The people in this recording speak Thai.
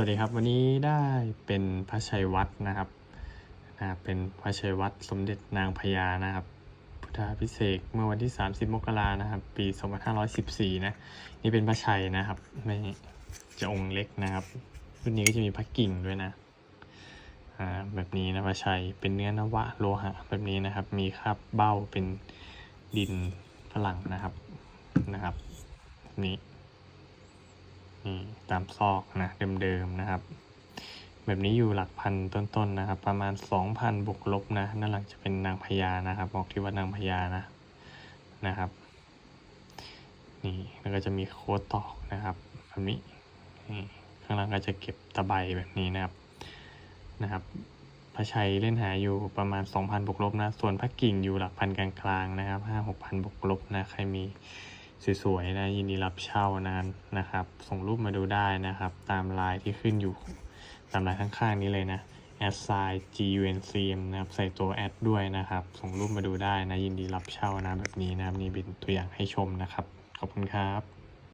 วัสดีครับ วันนี้ได้เป็นพระชัยวัดนะครับนะเป็นพระชัยวัดสมเด็จนางพญานะครับ พุทธพิเศษเมื่อวันที่ 30 มกรานะครับ ปี 2514 นะ นี่เป็นพระชัยนะครับ ไม่จะองค์เล็กนะครับ รุ่นนี้ก็จะมีพระกิ่งด้วยนะอ่าแบบนี้นะพระชัยเป็นเนื้อนวะโลหะ แบบนี้นะครับ มีคราบเบ้าเป็นดินฝรั่งนะครับนะครับ นี้ นี่ตามซอกนะเดิมๆนะครับ แบบนี้อยู่หลักพันต้นๆนะครับ ประมาณ 2,000บวกลบนะนั่นหลังจะเป็นนางพญานะครับบอกที่ว่านางพญานะนะครับนี่แล้วก็จะมีโค้ดตอกนะครับแบบนี้นี่ข้างล่างก็จะเก็บตะไบแบบนี้นะครับนะครับพระชัยเล่นหาอยู่ประมาณ 2,000บวกลบนะ ส่วนพระกิ่งอยู่หลักพันกลางๆนะครับ5-6,000บวกลบนะ ใครมี สวยๆนะยินดีรับเช่านั้นนะครับ ส่งรูปมาดูได้นะครับ ตามไลน์ที่ขึ้นอยู่ตามไลน์ข้างๆนี้เลยนะแอดไซ g u n c m นะครับใส่ตัวแอดด้วยนะครับ ส่งรูปมาดูได้นะยินดีรับเช่านะแบบนี้นะครับนี่เป็นตัวอย่างให้ชมนะครับ ขอบคุณครับ